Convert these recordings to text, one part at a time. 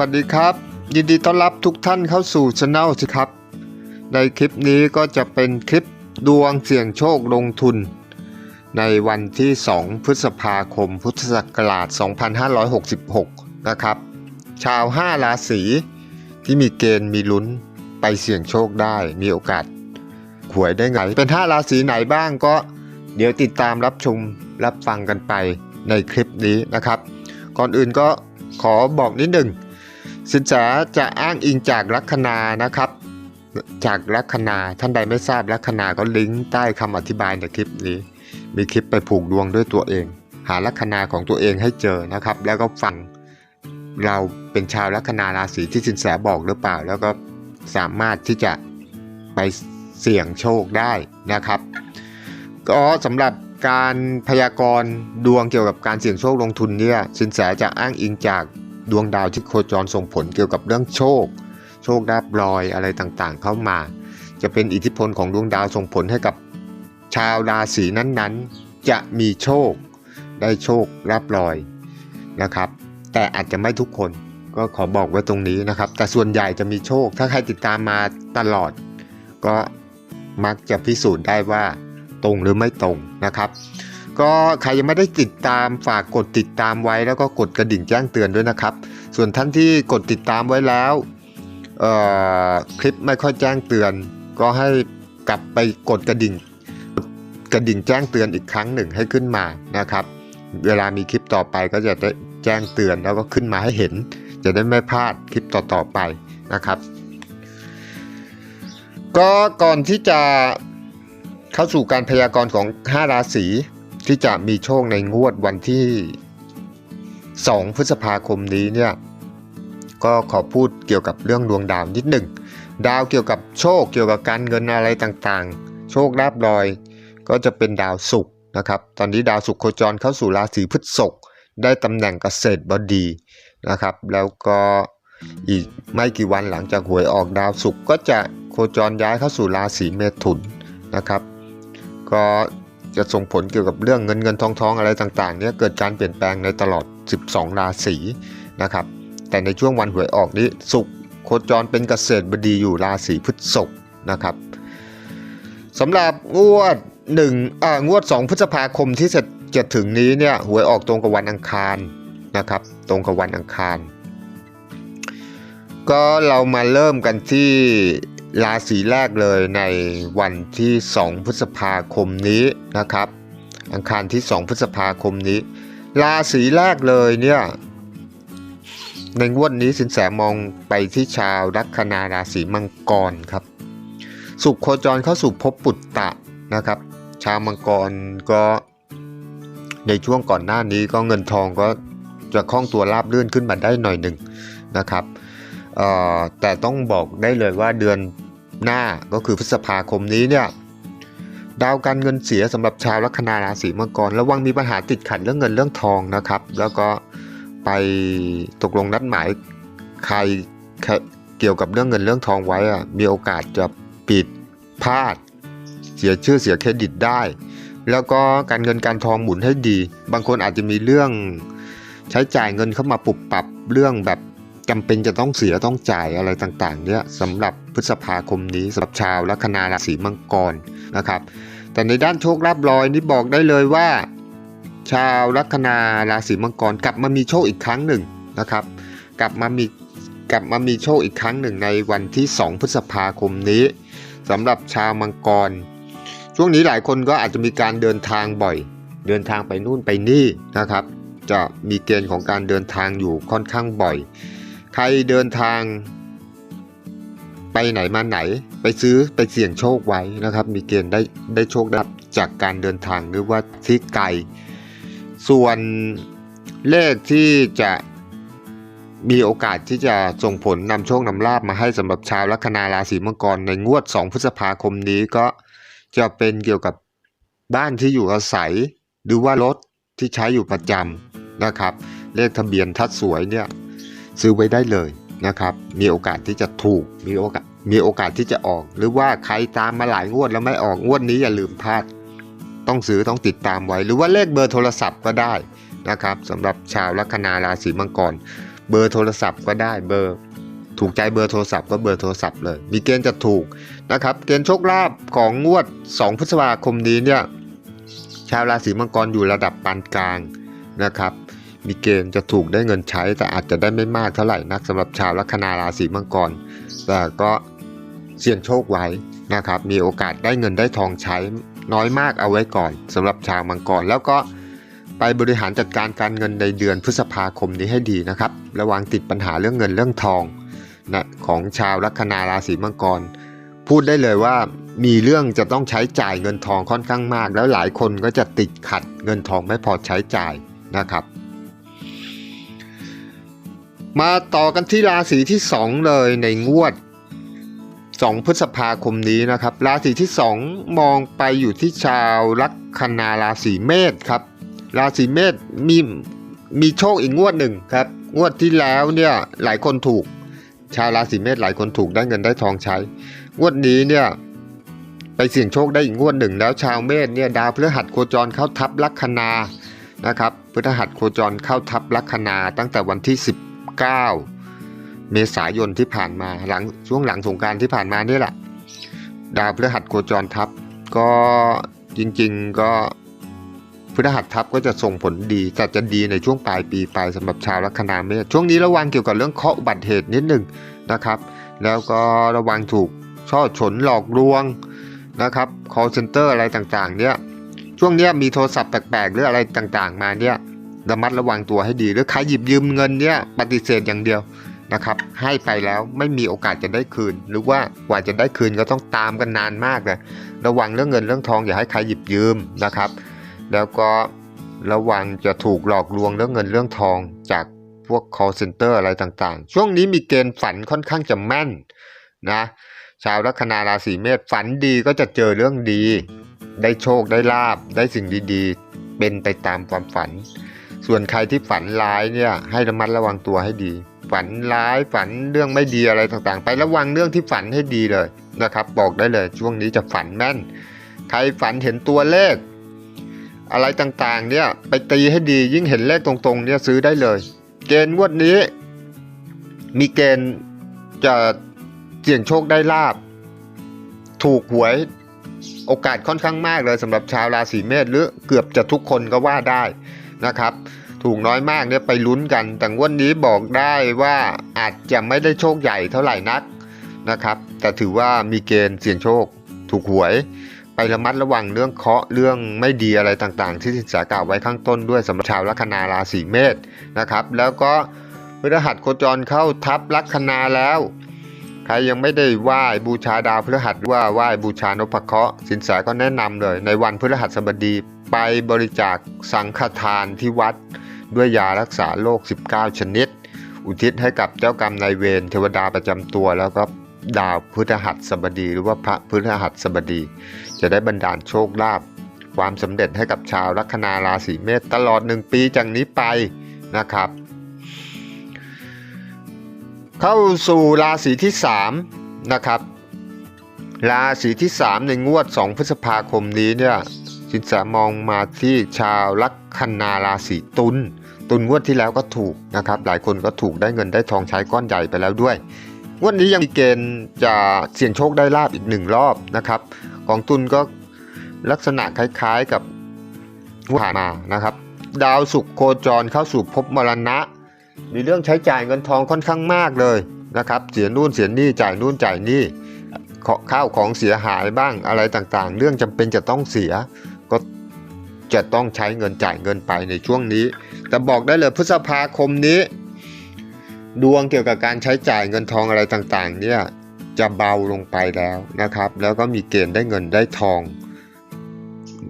วัสดีครับ ยินดีต้อนรับทุกท่านเข้าสู่ช anel สิครับ ในคลิปนี้ก็จะเป็นคลิปดวงเสี่ยงโชคลงทุน ในวันที่ 2 พฤษภาคม พุทธศักราช 2566 นะครับ ชาว 5 ราศีที่มีเกณฑ์มีลุ้นไปเสี่ยงโชคได้มีโอกาสหวยได้ไง เป็น 5 ราศีไหนบ้างก็เดี๋ยวติดตามรับชมรับฟังกันไปในคลิปนี้นะครับ ก่อนอื่นก็ขอบอกนิดหนึ่ง สินแสจะอ้างอิงจากลัคนานะครับ จากลัคนาท่านใดไม่ทราบลัคนาก็ลิงก์ใต้คำอธิบายในคลิปนี้ มีคลิปไปผูกดวงด้วยตัวเอง หาลัคนาของตัวเองให้เจอนะครับ แล้วก็ฟังเราเป็นชาวลัคนาราศีที่สินแสบอกหรือเปล่า แล้วก็สามารถที่จะไปเสี่ยงโชคได้นะครับ ก็สำหรับการพยากรณ์ดวงเกี่ยวกับการเสี่ยงโชคลงทุนเนี่ยสินแสจะอ้างอิงจาก ดวงดาวที่โคจรส่งผลเกี่ยวกับเรื่องโชค โชคลาภลอยอะไรต่างๆ เข้ามา จะเป็นอิทธิพลของดวงดาวส่งผลให้กับชาวราศีนั้นๆ จะมีโชค ได้โชคลาภลอยนะครับ แต่อาจจะไม่ทุกคนก็ขอบอกไว้ตรงนี้นะครับ แต่ส่วนใหญ่จะมีโชค ถ้าใครติดตามมาตลอด ก็มักจะพิสูจน์ได้ว่าตรงหรือไม่ตรงนะครับ ก็ใครยังไม่ได้ติดตามฝากกดติดตามไว้แล้วก็กดกระดิ่งแจ้งเตือนด้วยนะครับ ส่วนท่านที่กดติดตามไว้แล้วคลิปไม่ค่อยแจ้งเตือน ก็ให้กลับไปกดกระดิ่งกระดิ่งแจ้งเตือนอีกครั้งหนึ่งให้ขึ้นมานะครับ เวลามีคลิปต่อไปก็จะได้แจ้งเตือนแล้วก็ขึ้นมาให้เห็น จะได้ไม่พลาดคลิปต่อๆไปนะครับ ก็ก่อนที่จะเข้าสู่การพยากรณ์ของ 5 ราศี ที่จะมีโชคในงวดวันที่ 2 พฤษภาคมนี้เนี่ยก็ขอพูดเกี่ยวกับเรื่องดวงดาวนิดหนึ่ง ดาวเกี่ยวกับโชคเกี่ยวกับการเงินอะไรต่างๆ โชคลาภลอย ก็จะเป็นดาวศุกร์นะครับ ตอนนี้ดาวศุกร์โคจรเข้าสู่ราศีพฤษภได้ตำแหน่งเกษตรบดีนะครับ แล้วก็อีกไม่กี่วันหลังจากหวยออกดาวศุกร์ก็จะโคจรย้ายเข้าสู่ราศีเมถุนนะครับ ก็ จะส่งผลเกี่ยวกับเรื่องเงินเงินทองทองอะไรต่างๆเนี่ยเกิดการเปลี่ยนแปลงในตลอด 12 ราศีนะครับ แต่ในช่วงวันหวยออกนี้สุกร์โคจรเป็นเกษตรบดีอยู่ราศีพฤษภนะครับสำหรับงวด1อ่างวด 2 พฤษภาคมที่จะจะถึงนี้เนี่ยหวยออกตรงกับวันอังคารนะครับ ตรงกับวันอังคาร ก็เรามาเริ่มกันที่ ราศีแรกเลยในวันที่ 2 พฤษภาคมนี้นะครับ อังคารที่ 2 พฤษภาคมนี้ ราศีแรกเลยเนี่ยในงวดนี้สินแสมองไปที่ชาวลัคนาราศีมังกรครับ สุขโคจรเข้าสู่ภพปุตตะนะครับ ชาวมังกรก็ในช่วงก่อนหน้านี้ก็เงินทองก็จะคล่องตัวราบรื่อนขึ้นมาได้หน่อยหนึ่งนะครับแต่ต้องบอกได้เลยว่าเดือน หน้าก็คือพฤษภาคมนี้เนี่ยดาวการเงินเสียสำหรับชาวลัคนาราศีมังกรระวังมีปัญหาติดขัดเรื่องเงินเรื่องทองนะครับ แล้วก็ไปตกลงนัดหมายใครเกี่ยวกับเรื่องเงินเรื่องทองไว้อะมีโอกาสจะปิดพลาด เสียชื่อเสียเครดิตได้ แล้วก็การเงินการทองหมุนให้ดี บางคนอาจจะมีเรื่องใช้จ่ายเงินเข้ามาปรับปรับเรื่องแบบจำเป็นจะต้องเสียต้องจ่ายอะไรต่างๆ เนี่ยสำหรับ พฤษภาคมนี้สำหรับชาวลัคนาราศีมังกรนะครับ แต่ในด้านโชคลาภลอยนี่บอกได้เลยว่า ชาวลัคนาราศีมังกรกลับมามีโชคอีกครั้งหนึ่งนะครับ กลับมามีกลับมามีโชคอีกครั้งหนึ่งในวันที่ 2 พฤษภาคมนี้สำหรับชาวมังกร ช่วงนี้หลายคนก็อาจจะมีการเดินทางบ่อย เดินทางไปนู่นไปนี่นะครับ จะมีเกณฑ์ของการเดินทางอยู่ค่อนข้างบ่อย ใครเดินทาง ไปไหนมาไหน ไปซื้อไปเสี่ยงโชคไว้นะครับ มีเกณฑ์ได้ได้โชคได้จากการเดินทางหรือว่าที่ไกล ส่วนเลขที่จะมีโอกาสที่จะส่งผลนำโชคนำลาบมาให้สำหรับชาวลัคนาราศีมังกรในงวด 2 พฤษภาคมนี้ก็จะเป็นเกี่ยวกับบ้านที่อยู่อาศัย หรือว่ารถที่ใช้อยู่ประจำนะครับ เลขทะเบียนทัดสวยเนี่ยซื้อไว้ได้เลย นะครับ มีโอกาสที่จะถูก มีโอกาส มีโอกาสที่จะออก หรือว่าใครตามมาหลายงวดแล้วไม่ออกงวดนี้อย่าลืมพลาด ต้องซื้อต้องติดตามไว้ หรือว่าเลขเบอร์โทรศัพท์ก็ได้นะครับสำหรับชาวลัคนาราศีมังกร เบอร์โทรศัพท์ก็ได้เบอร์ ถูกใจเบอร์โทรศัพท์ก็เบอร์โทรศัพท์เลย มีเกณฑ์จะถูกนะครับ เกณฑ์โชคลาภของงวด 2 พฤษภาคมนี้เนี่ยชาวราศีมังกรอยู่ระดับปานกลางนะครับ มีเกณฑ์จะถูกได้เงินใช้ แต่อาจจะได้ไม่มากเท่าไหร่นักสำหรับชาวลัคนาราศีมังกร แต่ก็เสี่ยงโชคไว้นะครับ มีโอกาสได้เงินได้ทองใช้น้อยมากเอาไว้ก่อนสำหรับชาวมังกรแล้วก็ไปบริหารจัดการการเงินในเดือนพฤษภาคมนี้ให้ดีนะครับ ระวังติดปัญหาเรื่องเงินเรื่องทองนะของชาวลัคนาราศีมังกร พูดได้เลยว่ามีเรื่องจะต้องใช้จ่ายเงินทองค่อนข้างมาก แล้วหลายคนก็จะติดขัดเงินทองไม่พอใช้จ่ายนะครับ มาต่อกันที่ราศีที่ 2 เลยในงวด 2 พฤษภาคมนี้นะครับ ราศีที่ 2 มองไปอยู่ที่ชาวลัคนาราศีเมษครับ ราศีเมษมีมีโชคอีกงวดหนึ่งครับ งวดที่แล้วเนี่ยหลายคนถูก ชาวราศีเมษหลายคนถูกได้เงินได้ทองใช้ งวดนี้เนี่ยไปเสี่ยงโชคได้อีกงวดหนึ่งแล้วชาวเมษเนี่ยดาวพฤหัสโคจรเข้าทับลัคนานะครับพฤหัสโคจรเข้าทับลัคนาตั้งแต่วันที่ 9 เมษายนที่ผ่านมาหลังช่วงหลังสงกรารที่ผ่านมานี่แหละ ดาวพฤหัสโคจรทับก็จริงๆก็พฤหัสทับก็จะส่งผลดีแต่จะดีในช่วงปลายปีไปสำหรับชาวลัคนาเมษช่วงนี้ระวังเกี่ยวกับเรื่องเคาะอุบัติเหตุนิดหนึ่งนะครับ แล้วก็ระวังถูกช่อฉนหลอกลวงนะครับ call center อะไรต่างๆ เนี่ยช่วงนี้มีโทรศัพท์แปลกๆ หรืออะไรต่างๆ มาเนี่ย ระมัดระวังตัวให้ดีหรือใครหยิบยืมเงินเนี่ยปฏิเสธอย่างเดียวนะครับให้ไปแล้วไม่มีโอกาสจะได้คืน หรือว่ากว่าจะได้คืนก็ต้องตามกันนานมากเลยระวังเรื่องเงินเรื่องทองอย่าให้ใครหยิบยืมนะครับ แล้วก็ระวังจะถูกหลอกลวงเรื่องเงินเรื่องทองจากพวก call center อะไรต่างๆ ช่วงนี้มีเกณฑ์ฝันค่อนข้างจะแม่นนะชาวลัคนาราศีเมษฝันดีก็จะเจอเรื่องดี ได้โชคได้ลาบได้สิ่งดีๆ เป็นไปตามความฝัน ส่วนใครที่ฝันร้ายเนี่ยให้ระมัดระวังตัวให้ดี ฝันร้ายฝันเรื่องไม่ดีอะไรต่างๆ ไประวังเรื่องที่ฝันให้ดีเลยนะครับ บอกได้เลยช่วงนี้จะฝันแม่น ใครฝันเห็นตัวเลข อะไรต่างๆเนี่ยไปตีให้ดียิ่งเห็นเลขตรงๆเนี่ยซื้อได้เลย เกณฑ์งวดนี้ มีเกณฑ์จะเสี่ยงโชคได้ลาบ ถูกหวยโอกาสค่อนข้างมากเลยสำหรับชาวราศีเมษหรือเกือบจะทุกคนก็ว่าได้ นะครับ ถูกน้อยมากเนี่ยไปลุ้นกัน แต่งวันนี้บอกได้ว่าอาจจะไม่ได้โชคใหญ่เท่าไหร่นักนะครับ แต่ถือว่ามีเกณฑ์เสี่ยงโชค ถูกหวย ไประมัดระวังเรื่องเคาะเรื่องไม่ดีอะไรต่างๆ ที่สินแสกล่าวไว้ข้างต้นด้วยสำหรับชาวลัคนาราศีเมษนะครับ แล้วก็พฤหัสโคจรเข้าทับลัคนาแล้วใครยังไม่ได้ไหว้บูชาดาวพฤหัสว่าไหว้บูชานพเคราะห์สินแสก็แนะนำเลย ในวันพฤหัสบดี ไปบริจาคสังฆทานที่วัด ด้วยยารักษาโรค 19 ชนิด อุทิศให้กับเจ้ากรรมนายเวรเทวดาประจำตัว แล้วก็ดาวพฤหัสบดี หรือว่าพระพฤหัสบดี จะได้บันดาลโชคลาภความสำเร็จให้กับชาวลัคนาราศีเมษตลอดหนึ่งปีจากนี้ไปนะครับ เข้าสู่ราศีที่ 3 นะครับ ราศีที่ 3 ในงวด 2 พฤษภาคมนี้เนี่ย สินแสมองมาที่ชาวลัคนาราศีตุลตุลงวดที่แล้วก็ถูกนะครับ หลายคนก็ถูกได้เงินได้ทองใช้ก้อนใหญ่ไปแล้วด้วยงวดนี้ยังมีเกณฑ์จะเสี่ยงโชคได้ลาบอีกหนึ่งรอบนะครับ ของตุลก็ลักษณะคล้ายๆกับงวดผ่านมานะครับ ดาวศุกร์โคจรเข้าสู่ภพมรณะ มีเรื่องใช้จ่ายเงินทองค่อนข้างมากเลยนะครับ เสียนู่นเสียนี่จ่ายนู่นจ่ายนี่ข้าวของเสียหายบ้างอะไรต่างๆ เรื่องจำเป็นจะต้องเสีย จะต้องใช้เงินจ่ายเงินไปในช่วงนี้ แต่บอกได้เลยพฤษภาคมนี้ ดวงเกี่ยวกับการใช้จ่ายเงินทองอะไรต่างๆ เนี่ยจะเบาลงไปแล้วนะครับ แล้วก็มีเกณฑ์ได้เงินได้ทอง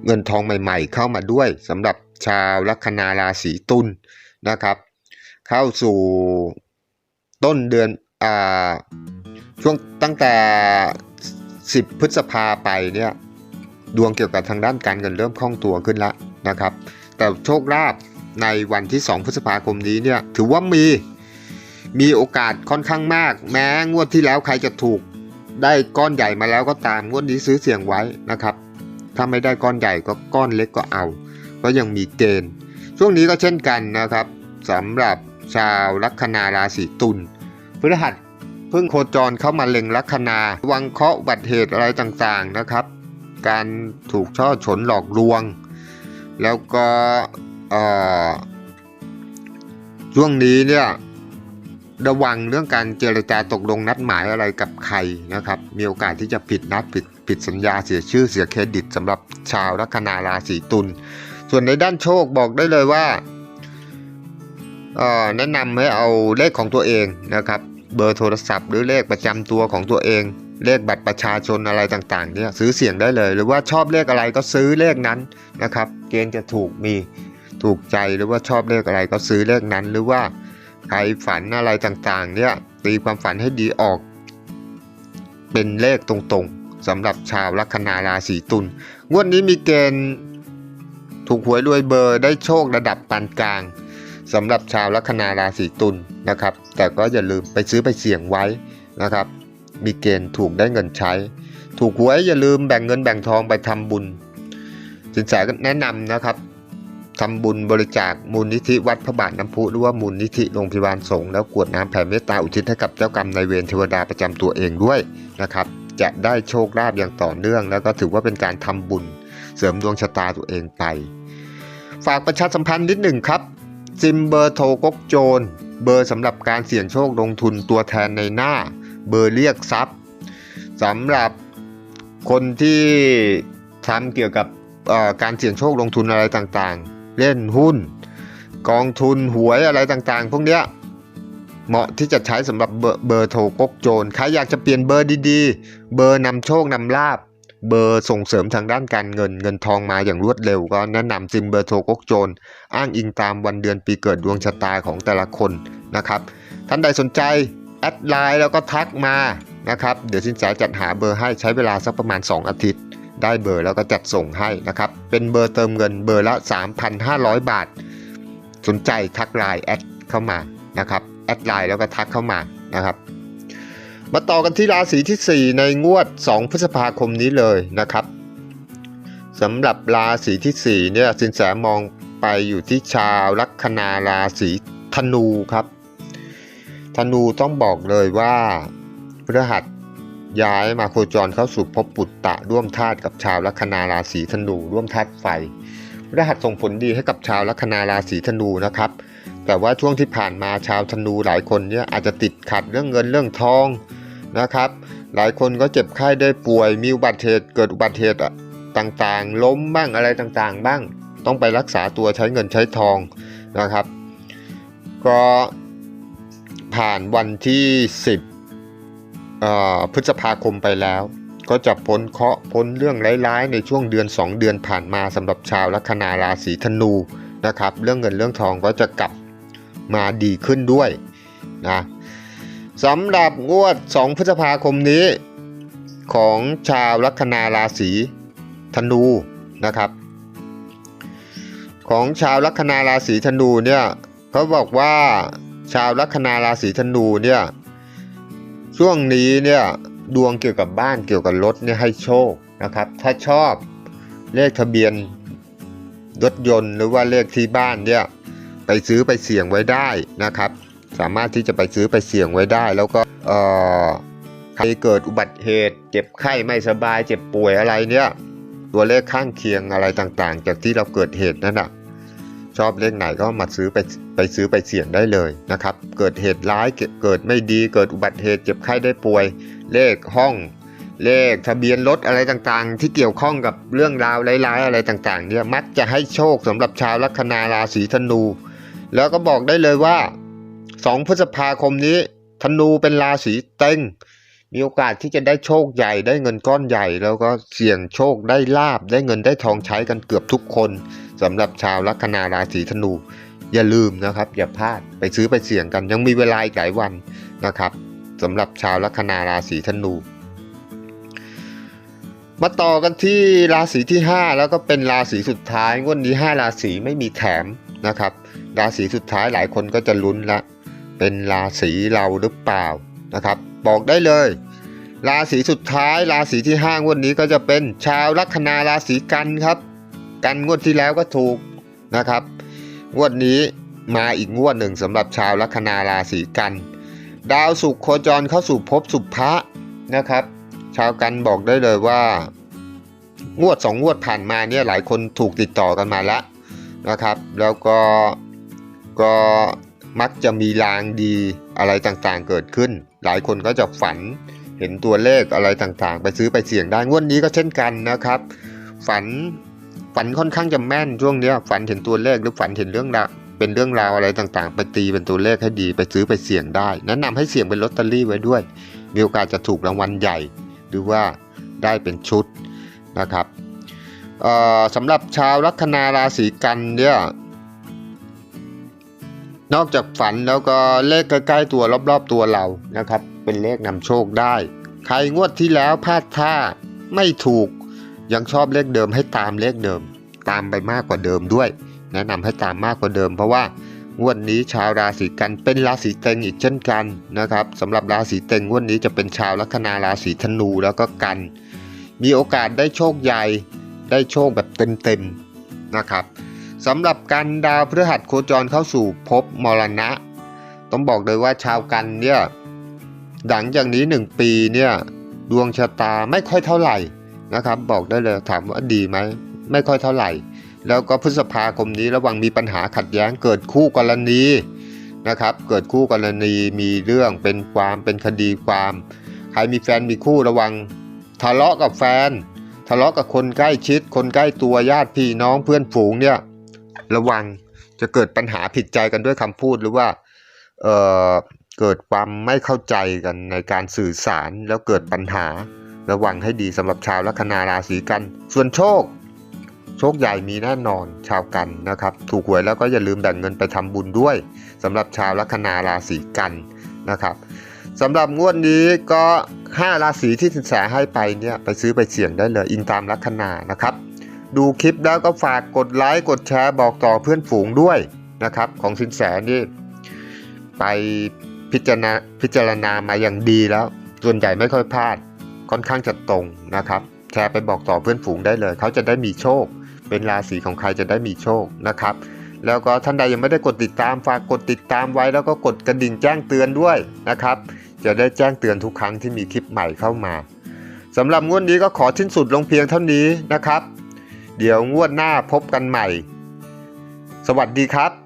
เงินทองใหม่ๆ เข้ามาด้วยสำหรับชาวลัคนาราศีตุลนะครับ เข้าสู่ต้นเดือนอ่าช่วงตั้งแต่ 10 พฤษภาไปเนี่ย ดวงเกี่ยวกับทางด้านการเงินเริ่มคล่องตัวขึ้นแล้วนะครับ แต่โชคลาภในวันที่ 2 พฤษภาคมนี้เนี่ยถือว่ามีมีโอกาสค่อนข้างมาก แม้งวดที่แล้วใครจะถูกได้ก้อนใหญ่มาแล้วก็ตามงวดนี้ซื้อเสี่ยงไว้นะครับ ถ้าไม่ได้ก้อนใหญ่ก็ก้อนเล็กก็เอา ก็ยังมีเกณฑ์ ช่วงนี้ก็เช่นกันนะครับสำหรับชาวลัคนาราศีตุลพฤหัสเพิ่งโคจรเข้ามาเล็งลัคนาวังเคราะห์บัตเหตุอะไรต่างๆนะครับ การถูกช่อฉนหลอกลวง แล้วก็ช่วงนี้เนี่ยระวังเรื่องการเจรจาตกลงนัดหมายอะไรกับใครนะครับ มีโอกาสที่จะผิดนัดผิดผิดสัญญาเสียชื่อเสียเครดิตสำหรับชาวลัคนาราศีตุล ส่วนในด้านโชคบอกได้เลยว่าแนะนำให้เอาเลขของตัวเองนะครับ เบอร์โทรศัพท์หรือเลขประจำตัวของตัวเอง เลขบัตรประชาชนอะไรต่างๆเนี่ยซื้อเสียงได้เลย หรือว่าชอบเลขอะไรก็ซื้อเลขนั้นนะครับ เกณฑ์จะถูกมีถูกใจหรือว่าชอบเลขอะไรก็ซื้อเลขนั้น หรือว่าใครฝันอะไรต่างๆ เนี่ยตีความฝันให้ดีออก เป็นเลขตรงๆสำหรับชาวลัคนาราศีตุลงวดนี้มีเกณฑ์ถูกหวยรวยเบอร์ได้โชคระดับปานกลางสำหรับชาวลัคนาราศีตุลนะครับ แต่ก็อย่าลืมไปซื้อไปเสี่ยงไว้นะครับ มีเกณฑ์ถูกได้เงินใช้ ถูกหวยอย่าลืมแบ่งเงินแบ่งทองไปทำบุญ สินแสก็แนะนำนะครับทำบุญบริจาคมูลนิธิวัดพระบาทน้ำพุหรือว่ามูลนิธิโรงพยาบาลสงฆ์แล้วกวดน้ำแผ่เมตตาอุทิศให้กับเจ้ากรรมนายเวรเทวดาประจำตัวเองด้วยนะครับ จะได้โชคลาภอย่างต่อเนื่อง แล้วก็ถือว่าเป็นการทำบุญ เสริมดวงชะตาตัวเองไป ฝากประชาสัมพันธ์นิดหนึ่งครับซิมเบอร์โทรกกโจร เบอร์สำหรับการเสี่ยงโชคลงทุนตัวแทนในหน้า เบอร์เรียกทรัพย์สำหรับคนที่ทำเกี่ยวกับการเสี่ยงโชคลงทุนอะไรต่างๆ เล่นหุ้น กองทุนหวยอะไรต่างๆ พวกเนี้ยเหมาะที่จะใช้สำหรับเบอร์เบอร์โทรกกโจรใครอยากจะเปลี่ยนเบอร์ดีๆ เบอร์นำโชคนำลาบ เบอร์ส่งเสริมทางด้านการเงินเงินทองมาอย่างรวดเร็ว ก็แนะนำซิมเบอร์โทรกกโจรอ้างอิงตามวันเดือนปีเกิดดวงชะตาของแต่ละคนนะครับ ท่านใดสนใจ อดไลน์แล้วก็ทักมานะครับ เดี๋ยวสินแสจัดหาเบอร์ให้ใช้เวลาสักประมาณ 2 อาทิตย์ ได้เบอร์แล้วก็จัดส่งให้นะครับ เป็นเบอร์เติมเงินเบอร์ละ 3,500 บาท สนใจทักไลน์แอดเข้ามานะครับแอดไลน์แล้วก็ทักเข้ามานะครับมาต่อกันที่ราศีที่ 4 ในงวด 2 พฤษภาคมนี้เลยนะครับสำหรับราศีที่ 4 เนี่ยสินแสมองไปอยู่ที่ชาวลัคนาราศีธนูครับ ธนูต้องบอกเลยว่าพฤหัสย้ายมาโคจรเข้าสู่ภพปุตตะร่วมธาตุกับชาวลัคนาราศีธนูร่วมธาตุไฟพฤหัสส่งผลดีให้กับชาวลัคนาราศีธนูนะครับ แต่ว่าช่วงที่ผ่านมาชาวธนูหลายคนเนี่ยอาจจะติดขัดเรื่องเงินเรื่องทองนะครับ หลายคนก็เจ็บไข้ได้ป่วย มีอุบัติเหตุเกิดอุบัติเหตุต่างๆ ล้มบ้างอะไรต่างๆ บ้าง ต้องไปรักษาตัวใช้เงินใช้ทองนะครับ ก็ ผ่านวันที่ 10พฤษภาคมไปแล้ว ก็จะพ้นเคราะห์พ้นเรื่องร้ายๆ ในช่วงเดือน 2 เดือนผ่านมาสำหรับชาวลัคนาราศีธนูนะครับ เรื่องเงินเรื่องทองก็จะกลับมาดีขึ้นด้วยนะสำหรับงวด 2 พฤษภาคมนี้ ของชาวลัคนาราศีธนูนะครับ ของชาวลัคนาราศีธนูเนี่ยเขาบอกว่า ชาวลัคนาราศีธนูเนี่ยช่วงนี้เนี่ยดวงเกี่ยวกับบ้านเกี่ยวกับรถเนี่ยให้โชคนะครับ ถ้าชอบเลขทะเบียนรถยนต์หรือว่าเลขที่บ้านเนี่ยไปซื้อไปเสี่ยงไว้ได้นะครับ สามารถที่จะไปซื้อไปเสี่ยงไว้ได้ แล้วก็เอ่อใครเกิดอุบัติเหตุ เจ็บไข้ไม่สบาย เจ็บป่วยอะไรเนี่ยตัวเลขข้างเคียงอะไรต่างๆ จากที่เราเกิดเหตุนั่นน่ะ ชอบเลขไหนก็มาซื้อไปไปซื้อไปเสี่ยงได้เลยนะครับ เกิดเหตุร้ายเกิดไม่ดีเกิดอุบัติเหตุเจ็บไข้ได้ป่วย เลขห้อง เลขทะเบียนรถอะไรต่างๆ ที่เกี่ยวข้องกับเรื่องราวร้ายๆอะไรต่างๆเนี่ยมักจะให้โชคสำหรับชาวลัคนาราศีธนู แล้วก็บอกได้เลยว่า 2 พฤษภาคมนี้ธนูเป็นราศีเต็ง มีโอกาสที่จะได้โชคใหญ่ได้เงินก้อนใหญ่ แล้วก็เสี่ยงโชคได้ลาบได้เงินได้ทองใช้กันเกือบทุกคนสำหรับชาวลัคนาราศีธนู อย่าลืมนะครับ อย่าพลาดไปซื้อไปเสี่ยงกันยังมีเวลาอีกหลายวันนะครับสำหรับชาวลัคนาราศีธนู มาต่อกันที่ราศีที่ 5 แล้วก็เป็นราศีสุดท้ายงวดนี้ 5 ราศีไม่มีแถมนะครับ ราศีสุดท้ายหลายคนก็จะลุ้นละ เป็นราศีเราหรือเปล่านะครับ บอกได้เลย ราศีสุดท้ายราศีที่5งวดนี้ก็จะเป็นชาวลัคนาราศีกันครับ กันงวดที่แล้วก็ถูกนะครับ งวดนี้มาอีกงวดหนึ่งสำหรับชาวลัคนาราศีกัน ดาวศุกร์โคจรเข้าสู่ภพสุภะนะครับ ชาวกันบอกได้เลยว่า งวดสองงวดผ่านมาเนี่ยหลายคนถูกติดต่อกันมาแล้วนะครับ แล้วก็ก็มักจะมีลางดีอะไรต่างๆเกิดขึ้น หลายคนก็จะฝัน เห็นตัวเลขอะไรต่างๆ ไปซื้อไปเสี่ยงได้งวดนนี้ก็เช่นกันนะครับ ฝันฝันค่อนข้างจะแม่นช่วงเนี้ยฝันเห็นตัวเลขหรือฝันเห็นเรื่องราวเป็นเรื่องราวอะไรต่างๆ ไปตีเป็นตัวเลขให้ดีไปซื้อไปเสี่ยงได้แนะนำให้เสี่ยงเป็นลอตเตอรี่ไว้ด้วย มีโอกาสจะถูกรางวัลใหญ่ หรือว่าได้เป็นชุดนะครับเอ่อสำหรับชาวลัคนาราศีกันเนี่ยนอกจากฝันแล้วก็เลขใกล้ๆตัวรอบๆตัวเรานะครับ เป็นเลขนำโชคได้ ใครงวดที่แล้วพลาดท่าไม่ถูก ยังชอบเลขเดิมให้ตามเลขเดิม ตามไปมากกว่าเดิมด้วย แนะนำให้ตามมากกว่าเดิม เพราะว่างวดนี้ชาวราศีกันเป็นราศีเต็งอีกเช่นกันนะครับสำหรับราศีเต็งงวดนี้จะเป็นชาวลัคนาราศีธนูแล้วก็กัน มีโอกาสได้โชคใหญ่ได้โชคแบบเต็มๆนะครับสำหรับกันดาวพฤหัสโคจรเข้าสู่ภพมรณะ ต้องบอกเลยว่าชาวกันเนี่ย หลังจากนี้หนึ่งปีเนี่ยดวงชะตาไม่ค่อยเท่าไหร่นะครับ บอกได้เลยถามว่าดีไหมไม่ค่อยเท่าไหร่ แล้วก็พฤษภาคมนี้ระวังมีปัญหาขัดแย้งเกิดคู่กรณีนะครับ เกิดคู่กรณีมีเรื่องเป็นความเป็นคดีความใครมีแฟนมีคู่ระวังทะเลาะกับแฟน ทะเลาะกับคนใกล้ชิด คนใกล้ตัวญาติพี่น้องเพื่อนฝูงเนี่ยระวังจะเกิดปัญหาผิดใจกันด้วยคำพูดหรือว่าเอ่อ เกิดความไม่เข้าใจกันในการสื่อสารแล้วเกิดปัญหา ระวังให้ดีสำหรับชาวลัคนาราศีกัน ส่วนโชค โชคใหญ่มีแน่นอนชาวกันนะครับ ถูกหวยแล้วก็อย่าลืมแบ่งเงินไปทำบุญด้วยสำหรับชาวลัคนาราศีกันนะครับสำหรับงวดนี้ก็ 5 ราศีที่สินแสให้ไปเนี่ยไปซื้อไปเสี่ยงได้เลยอิงตามลัคนานะครับ ดูคลิปแล้วก็ฝากกดไลค์กดแชร์บอกต่อเพื่อนฝูงด้วยนะครับ ของสินแสนี่ไป พิจารณาพิจารณามาอย่างดีแล้ว ส่วนใหญ่ไม่ค่อยพลาด ค่อนข้างจะตรงนะครับ แชร์ไปบอกต่อเพื่อนฝูงได้เลย เขาจะได้มีโชค เป็นราศีของใครจะได้มีโชคนะครับ แล้วก็ท่านใดยังไม่ได้กดติดตามฝากกดติดตามไว้ แล้วก็กดกระดิ่งแจ้งเตือนด้วยนะครับ จะได้แจ้งเตือนทุกครั้งที่มีคลิปใหม่เข้ามาสำหรับงวดนี้ก็ขอสิ้นสุดลงเพียงเท่านี้นะครับ เดี๋ยวงวดหน้าพบกันใหม่ สวัสดีครับ